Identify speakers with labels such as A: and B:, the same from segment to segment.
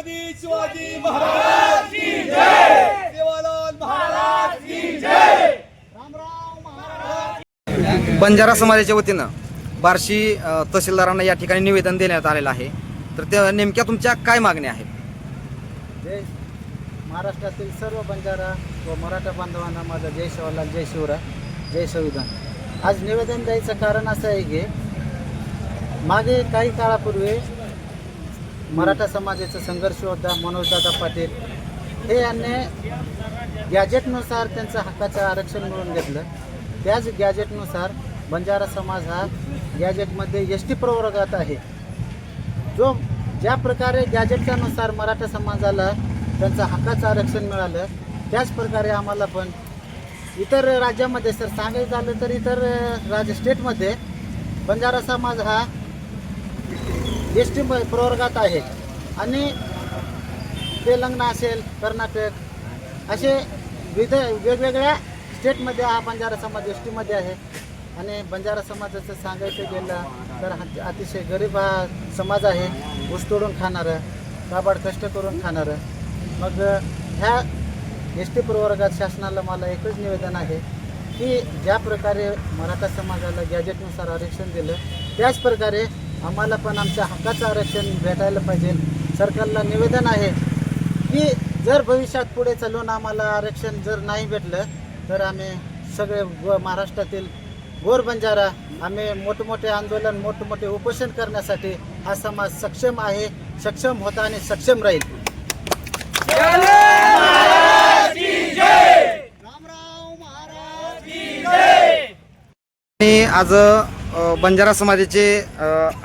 A: छत्रपती शिवाजी महाराज की जय! सेवालाल महाराज की जय!
B: बंजारा समाजाच्या वतीनं बार्शी तहसीलदारांना या ठिकाणी निवेदन देण्यात आलेलं आहे. तर त्या नेमक्या तुमच्या काय मागण्या आहेत?
C: जय महाराष्ट्रातील सर्व बंजारा व मराठा बांधवांना माझा जय शिवलाल जय शिवराय जय संविधान. आज निवेदन द्यायचं कारण असं आहे की मागे काही काळापूर्वी मराठा समाजाचा संघर्ष होता मनोजदादा पाटील. हे यांनी गॅजेटनुसार त्यांचं हक्काचं आरक्षण मिळवून घेतलं. त्याच गॅजेटनुसार बंजारा समाज हा गॅजेटमध्ये एस टी प्रवर्गात आहे. जो ज्या प्रकारे गॅजेटच्यानुसार मराठा समाजाला त्यांचं हक्काचं आरक्षण मिळालं त्याच प्रकारे आम्हाला पण इतर राज्यामध्ये सर सांगायचं झालं तर इतर राज राज्य स्टेटमध्ये बंजारा समाज हा एस टी प्रवर्गात आहे. आणि तेलंगणा असेल कर्नाटक असे विध वेगवेगळ्या स्टेटमध्ये हा बंजारा समाज एस टीमध्ये आहे. आणि बंजारा समाजाचं सांगायचं गेलं तर अतिशय गरीब हा समाज आहे. ऊस तोडून खाणारं काबाड कष्ट करून खाणारं. मग ह्या एस टी प्रवर्गात शासनाला मला एकच निवेदन आहे की ज्या प्रकारे मराठा समाजाला गॅजेटनुसार आरक्षण दिलं त्याच प्रकारे आम्हाला पण आमच्या हक्काचं आरक्षण भेटायला पाहिजे. सरकारला निवेदन आहे की जर भविष्यात पुढे चालून आम्हाला आरक्षण जर नाही भेटलं तर आम्ही सगळे ग महाराष्ट्रातील गोर बंजारा आम्ही मोठमोठे आंदोलन मोठमोठे उपोषण करण्यासाठी हा समाज सक्षम आहे सक्षम होता आणि सक्षम राहील.
B: आणि आज बंजारा समाजाचे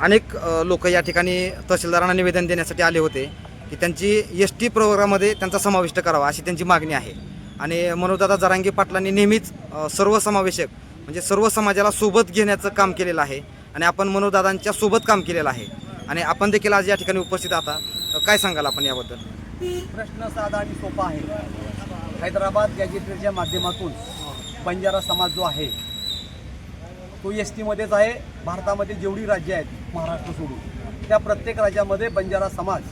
B: अनेक लोक या ठिकाणी तहसीलदारांना निवेदन देण्यासाठी आले होते की त्यांची एस टी प्रोग्राममध्ये त्यांचा समाविष्ट करावा अशी त्यांची मागणी आहे. आणि मनोजदादा जरांगे पाटलांनी नेहमीच सर्वसमावेशक म्हणजे सर्व समाजाला सोबत घेण्याचं काम केलेलं आहे आणि आपण मनोजदादांच्या सोबत काम केलेलं आहे. आणि आपण देखील आज या ठिकाणी उपस्थित आहात. काय सांगाल आपण याबद्दल?
A: प्रश्न साधा आणि सोपा आहे. हैदराबाद गॅजेटरच्या माध्यमातून बंजारा समाज जो आहे तो एस टीमध्येच आहे. भारतामध्ये जेवढी राज्य आहेत महाराष्ट्र सोडून त्या प्रत्येक राज्यामध्ये बंजारा समाज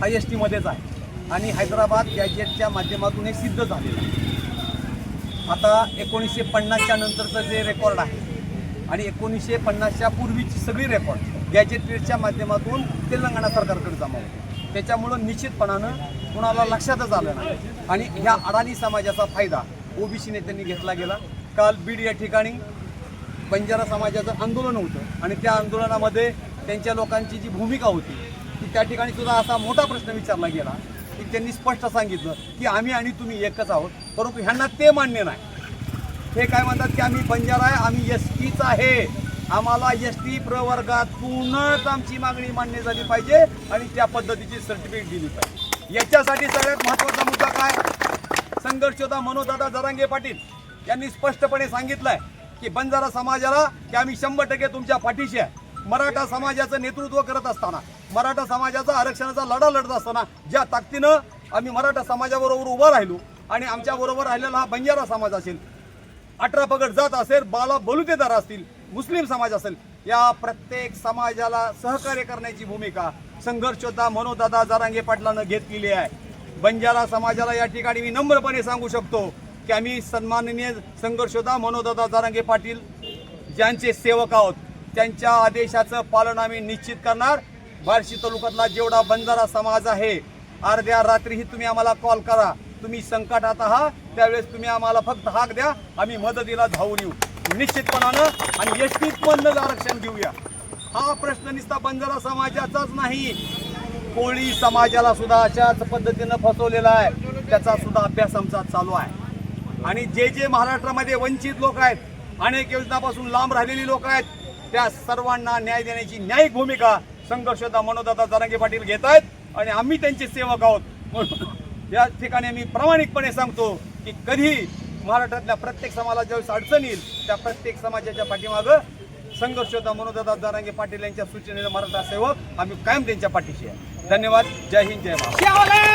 A: हा एस टीमध्येच आहे. आणि हैदराबाद गॅजेटच्या माध्यमातून हे सिद्ध झालेलं आहे. आता एकोणीसशे पन्नासच्या नंतरचं जे रेकॉर्ड आहे आणि एकोणीसशे पन्नासच्या पूर्वीची सगळी रेकॉर्ड गॅजेटेडच्या माध्यमातून तेलंगणा सरकारकडे जमा होते. त्याच्यामुळं निश्चितपणानं कुणाला लक्षातच आलं नाही. आणि ह्या अडाणी समाजाचा फायदा ओबीसी नेत्यांनी घेतला गेला. काल बीड या ठिकाणी बंजारा समाजाचं आंदोलन होतं. आणि त्या आंदोलनामध्ये त्यांच्या लोकांची जी भूमिका होती की त्या ठिकाणी सुद्धा असा मोठा प्रश्न विचारला गेला की त्यांनी स्पष्ट सांगितलं की आम्ही आणि तुम्ही एकच आहोत परंतु ह्यांना ते मान्य नाही. हे काय म्हणतात की आम्ही बंजारा आहे आम्ही एस टीच आहे. आम्हाला एस टी प्रवर्गातूनच आमची मागणी मान्य झाली पाहिजे आणि त्या पद्धतीची सर्टिफिकेट दिली पाहिजे. याच्यासाठी सगळ्यात महत्त्वाचा मुद्दा काय? संघर्ष होता मनोदादा जरांगे पाटील यांनी स्पष्टपणे सांगितलं आहे की बंजारा समाजाला की आम्ही शंभर टक्के तुमच्या पाठीशी आहे. मराठा समाजाचं नेतृत्व करत असताना मराठा समाजाचा आरक्षणाचा लढा लढत असताना ज्या ताकदीनं आम्ही मराठा समाजाबरोबर उभं राहिलो आणि आमच्या बरोबर राहिलेला हा बंजारा समाज असेल अठरा पगड जात असेल बाला बलुतेदार असतील मुस्लिम समाज असेल या प्रत्येक समाजाला सहकार्य करण्याची भूमिका संघर्षोद्धा मनोदादा जरांगे पाटलानं घेतलेली आहे. बंजारा समाजाला या ठिकाणी मी नम्रपणे सांगू शकतो की आम्ही सन्माननीय संघर्षोद्धा मनोदादा जारांगे पाटील ज्यांचे सेवक आहोत त्यांच्या आदेशाचं पालन आम्ही निश्चित करणार. बार्शी तालुक्यातला जेवढा बंजारा समाज आहे अर्ध्या रात्रीही तुम्ही आम्हाला कॉल करा. तुम्ही संकटात आहात त्यावेळेस तुम्ही आम्हाला फक्त हाक द्या. आम्ही मदतीला धावून येऊ. निश्चितपणानं आणि एस आरक्षण घेऊया. हा प्रश्न निस्ता बंजारा समाजाचाच नाही. कोळी समाजाला सुद्धा अशाच पद्धतीनं फसवलेला आहे. त्याचा सुद्धा अभ्यास आमचा चालू आहे. आणि जे जे महाराष्ट्रामध्ये वंचित लोक आहेत अनेक योजनापासून लांब राहिलेली लोक आहेत त्या सर्वांना न्याय देण्याची न्यायिक भूमिका संघर्षदा मनोदाता जरांगे पाटील घेत आहेत आणि आम्ही त्यांचे सेवक आहोत. म्हणून या ठिकाणी मी प्रामाणिकपणे सांगतो की कधी महाराष्ट्रातल्या प्रत्येक समाजाला ज्यावेळेस अडचण येईल त्या प्रत्येक समाजाच्या पाठीमागं संघर्षदा मनोदाता जरांगे पाटील यांच्या सूचनेला मराठा सेवक आम्ही कायम त्यांच्या पाठीशी आहे. धन्यवाद. जय हिंद जय महाराष्ट्र.